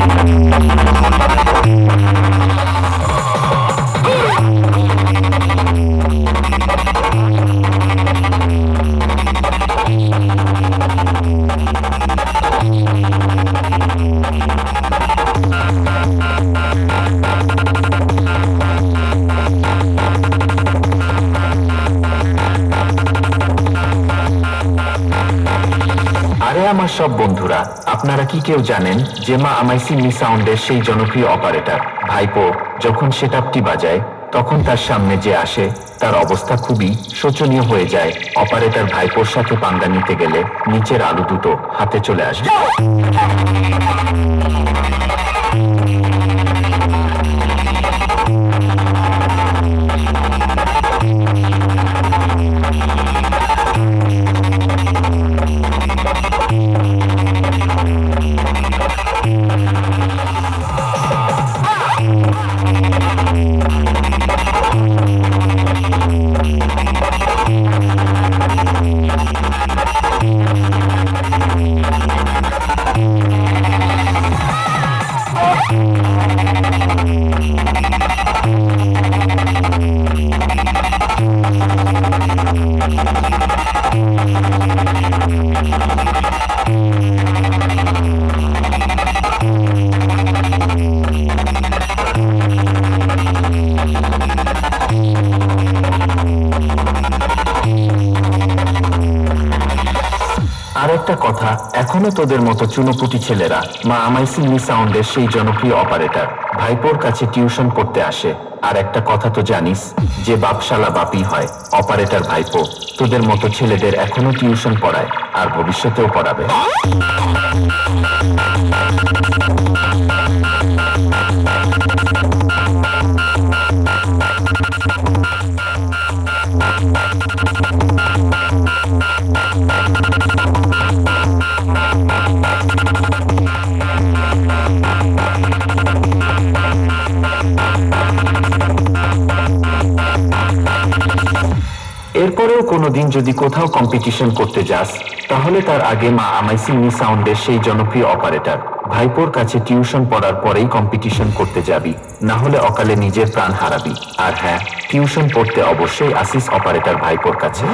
Thank you. আরে আমার সব বন্ধুরা, আপনারা কি কেউ জানেন যে মা আমাইসি মি সাউন্ডের সেই জনপ্রিয় অপারেটর? ভাইপো, যখন সেটআপটি বাজায়, তখন তার সামনে যে আসে, তার অবস্থা খুবই শোচনীয় হয়ে যায়। অপারেটর ভাইপোর সাথে পাঙ্গা নিতে গেলে নিচের আলু দুটো হাতে চলে আসবে। আর একটা কথা, এখনও তোদের মতো চুনোপুটি ছেলেরা মা আমাইসি সাউন্ডের সেই জনপ্রিয় অপারেটর ভাইপোর কাছে টিউশন পড়তে আসে। আর একটা কথা তো জানিস, যে বাপশালা বাপি হয়, অপারেটর ভাইপো, তোদের মতো ছেলেদের এখনও টিউশন পড়ায়, আর ভবিষ্যতেও পড়াবে। এরপরেও কোনোদিন যদি কোথাও কম্পিটিশন করতে যাস, তাহলে তার আগে মা আমাইসি সিমি সাউন্ডের সেই জনপ্রিয় অপারেটর ভাইপোর কাছে টিউশন পড়ার পরেই কম্পিটিশন করতে যাবি, না হলে অকালে নিজের প্রাণ হারাবি। আর হ্যাঁ টিউশন পড়তে অবশ্যই আসিস অপারেটর ভাইপোর কাছে।